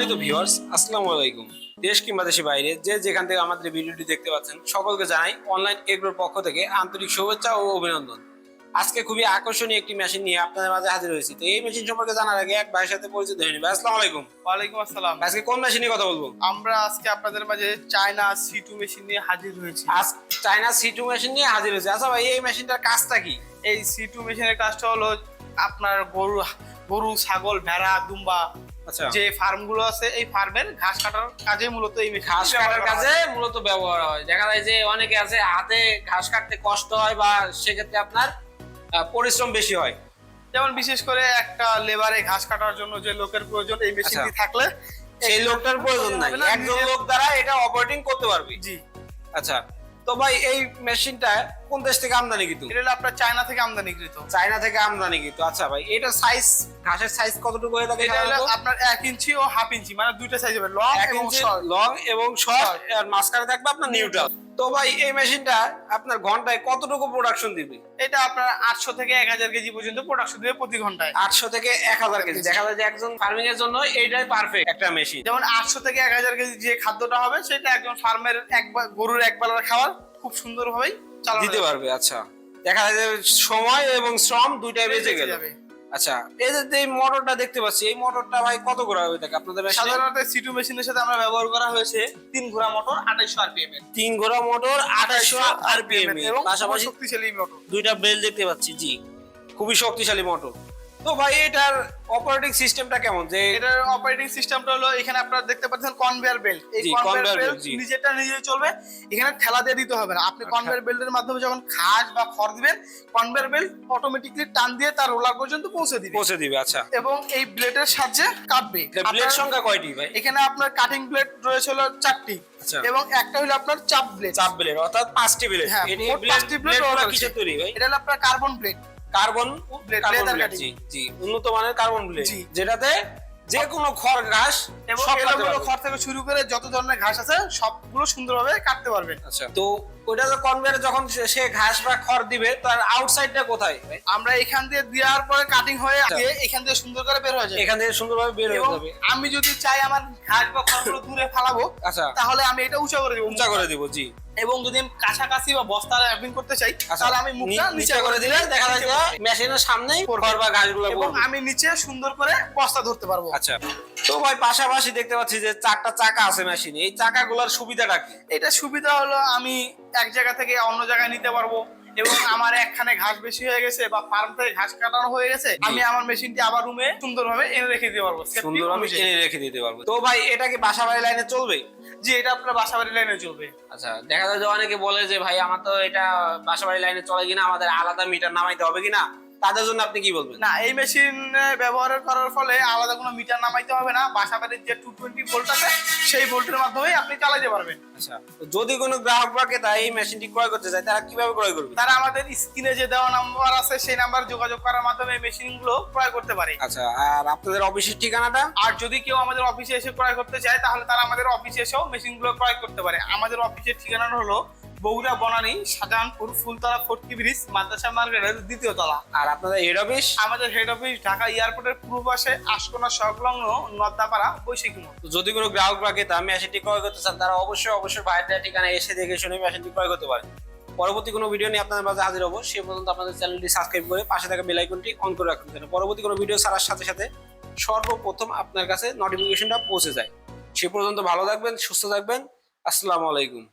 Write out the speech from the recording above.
সম্মানিত ভিউয়ার্স আসসালামু আলাইকুম। দেশ কিংবা দেশের বাইরে যে যেখান থেকে আমাদের ভিডিওটি দেখতে পাচ্ছেন সকলকে জানাই অনলাইন এগ্রোর পক্ষ থেকে আন্তরিক শুভেচ্ছা ও অভিনন্দন। আজকে খুবই আকর্ষণীয় একটি মেশিন নিয়ে আপনাদের মাঝে হাজির হয়েছি। তো এই মেশিন সম্পর্কে জানার আগে এক ভাইয়ের সাথে পরিচিত হয়ে নিবে। আসসালামু আলাইকুম। ওয়ালাইকুম আসসালাম। আজকে কোন মেশিন নিয়ে কথা বলব? আমরা আজকে আপনাদের মাঝে চায়না সি টু মেশিন নিয়ে হাজির হয়েছি। আজ চায়না সি টু মেশিন নিয়ে হাজির হয়েছে। আচ্ছা ভাই এই মেশিনটার কাজটা কি? এই সি টু মেশিনের কাজটা হলো আপনার গরু গরু ছাগল ভেড়া দুম্বা যে ফার্মগুলো আছে এই ফার্মের ঘাস কাটার কাজে মূলত এই ঘাস কাটার কাজে মূলত ব্যবহার হয়। দেখা যায় যে অনেকে আছে হাতে ঘাস কাটতে কষ্ট হয় বা সেক্ষেত্রে আপনার পরিশ্রম বেশি হয়। যেমন বিশেষ করে একটা লেবারে ঘাস কাটার জন্য যে লোকের প্রয়োজন এই মেশিনটি থাকলে আচ্ছা। সেই লোকটার প্রয়োজন নাই। একজন লোক দ্বারা এটা অপারেটিং করতে পারবে। জি। আচ্ছা। তো ভাই এই মেশিনটা কোন দেশ থেকে আমদানি কিন্তু এটা হলো আপনার চায়না থেকে আমদানিকৃত। চায়না থেকে আমদানি কিন্তু আচ্ছা ভাই এটা সাইজ ঘাসের সাইজ কতটুকু হয়ে থাকে এটা হলো আপনার এক ইঞ্চি ও হাফ ইঞ্চি মানে দুইটা সাইজ হবে লং এবং শর্ট লং এবং শর্ট আর মাঝখানে থাকবে আপনার নিউট্রাল তো ভাই এই মেশিনটা আপনার ঘন্টায় কতটুকু প্রোডাকশন দিবে? এটা আপনার আটশো থেকে এক হাজার কেজি পর্যন্ত প্রোডাকশন দিবে প্রতি ঘন্টায়। আটশো থেকে এক হাজার কেজি। দেখা যায় যে একজন ফার্মিং এর জন্য এইটাই পারফেক্ট একটা মেশিন যেমন আটশো থেকে এক হাজার কেজি যে খাদ্যটা হবে সেটা একজন ফার্মের একবার গরুর এক বেলার খাবার খুব সুন্দরভাবেই চালানো দিতে পারবে আচ্ছা। দেখা যায় যে সময় এবং শ্রম দুইটাই বেঁচে গেল। যাবে। আচ্ছা এই যে এই মোটরটা দেখতে পাচ্ছি এই মোটরটা ভাই কত ঘোরা হবে থাকে আপনাদের সাধারণত সিটু মেশিনের সাথে আমরা ব্যবহার করা হয়েছে তিন ঘোড়া মোটর আঠাইশো আরপিএম এর। তিন ঘোড়া মোটর আঠাইশো আরপিএম এবং পাশাপাশি শক্তিশালী মোটর দুইটা বেল দেখতে পাচ্ছি জি। খুবই শক্তিশালী মোটর তো ভাই এটার অপারেটিং সিস্টেমটা কেমন? যে এটার অপারেটিং সিস্টেমটা হলো এখানে আপনারা দেখতে পাচ্ছেন কনভেয়ার বেল্ট এই কনভেয়ার বেল্ট নিজেরটা নিজে চলবে। এখানে ঠেলা দিয়ে দিতে হবে না। আপনি আচ্ছা। কনভেয়ার বেল্টের মাধ্যমে যখন ঘাস বা খড় দিবেন কনভেয়ার বেল্ট অটোমেটিকলি টান দিয়ে তার রোলার পর্যন্ত পৌঁছে দিবে। পৌঁছে দিবে আচ্ছা। এবং এই ব্লেডের সাহায্যে কাটবে। ব্লেড সংখ্যা কয়টি ভাই? এখানে আপনার কাটিং ব্লেড রয়েছে হলো চারটি। আচ্ছা। এবং একটা হলো আপনার চাপ ব্লেড চাপ ব্লেড অর্থাৎ পাঁচটি ব্লেড হ্যাঁ, পাঁচটি ভাই? এটা হলো আপনার carbon blade carbon carbon blade জি জি উন্নত মানের কার্বন ব্লেড যেটাতে যে কোনো খড় ঘাস এবং সব কাটতে এলোমেলো পারবে। খড় থেকে শুরু করে যত ধরনের ঘাস আছে সবগুলো সুন্দরভাবে কাটতে পারবেন আচ্ছা তো ওইটা তো কনভেয়ারে যখন সে- ঘাস বা খড় দিবে তার আউটসাইডটা কোথায়? আমরা এখান দিয়ে দেওয়ার পরে কাটিং হয়ে আচ্ছা। এখান দিয়ে সুন্দর করে বের হয়ে যায় এখান থেকে সুন্দরভাবে বের হয়ে যাবে। আমি যদি চাই আমার ঘাস বা খড়গুলো দূরে ফালাবো আচ্ছা। তাহলে আমি এটা উঁচা করে দেবো। উঁচা করে দিব জি। এবং যদি আমি কাছাকাছি বা বস্তা র্যাপিং করতে চাই আচ্ছা। তাহলে আমি মুখটা নিচে করে দিলে দেখা যায় যে মেশিনের সামনেই। খড় বা গাছগুলো এবং আমি নিচে সুন্দর করে বস্তা ধরতে পারব। আচ্ছা। তো ভাই পাশাপাশি দেখতে পাচ্ছি যে চারটা চাকা আছে মেশিনে। এই চাকাগুলোর সুবিধাটা কি? এটা সুবিধা হলো আমি এক জায়গা থেকে অন্য জায়গায় নিতে পারব। এবং আমার একখানে ঘাস বেশি হয়ে গেছে বা ফার্ম থেকে ঘাস কাটানো হয়ে গেছে আমি আমার মেশিনটি আবার রুমে সুন্দরভাবে এনে রেখে দিতে পারব। সুন্দর সুন্দরভাবে এনে রেখে দিতে পারব। তো ভাই এটা কি বাসা বাড়ি লাইনে চলবে? জি এটা আপনার বাসা বাড়ি লাইনে চলবে। আচ্ছা দেখা যায় যে অনেকে বলে যে ভাই আমার তো এটা বাসাবাড়ি লাইনে চলে কিনা আমাদের আলাদা মিটার নামাইতে হবে কিনা? তাদের জন্য আপনি কি বলবেন? না এই মেশিন ব্যবহার করার ফলে আলাদা কোনো মিটার নামাইতে হবে না। বাসা বাড়ির যে টু টোয়েন্টি ভোল্ট আছে সেই ভোল্টের মাধ্যমেই আপনি চালাতে পারবেন। আচ্ছা যদি কোনো গ্রাহক বা ক্রেতা এই মেশিনটি ক্রয় করতে চায় তারা কীভাবে ক্রয় করবে? তারা আমাদের স্ক্রিনে যে দেওয়া নাম্বার আছে সেই নাম্বার যোগাযোগ করার মাধ্যমে এই মেশিনগুলো ক্রয় করতে পারে। আচ্ছা আর আপনাদের অফিসের ঠিকানাটা? আর যদি কেউ আমাদের অফিসে এসে ক্রয় করতে চায় তাহলে তারা আমাদের অফিসে এসেও মেশিনগুলো ক্রয় করতে পারে। আমাদের অফিসের ঠিকানা হলো বগুড়া বনানী শাহজাহানপুর ফুলতলা ফোর্টি ব্রিজ মাদ্রাসা মার্কেটের দ্বিতীয় তলা। আর আপনাদের হেড অফিস আমাদের হেড অফিস ঢাকা এয়ারপোর্টের পূর্ব পাশে আশকোনা সংলগ্ন নদ্দাপাড়া বৈশাখী মোড়। যদি কোনো গ্রাহক বা ক্রেতা মেশিনটি ক্রয় করতে চান তারা অবশ্যই অবশ্যই বাইরের ঠিকানা এসে দেখে শুনে মেশিনটি ক্রয় করতে পারেন। পরবর্তী কোনো ভিডিও নিয়ে আপনাদের মাঝে হাজির হব। সে পর্যন্ত আপনাদের চ্যানেলটি সাবস্ক্রাইব করে পাশে থাকা বেল আইকনটি অন করে রাখুন যেন পরবর্তী কোনো ভিডিও ছাড়ার সাথে সাথে সর্বপ্রথম আপনার কাছে নোটিফিকেশনটা পৌঁছে যায়। সে পর্যন্ত ভালো থাকবেন সুস্থ থাকবেন। আসসালামু আলাইকুম।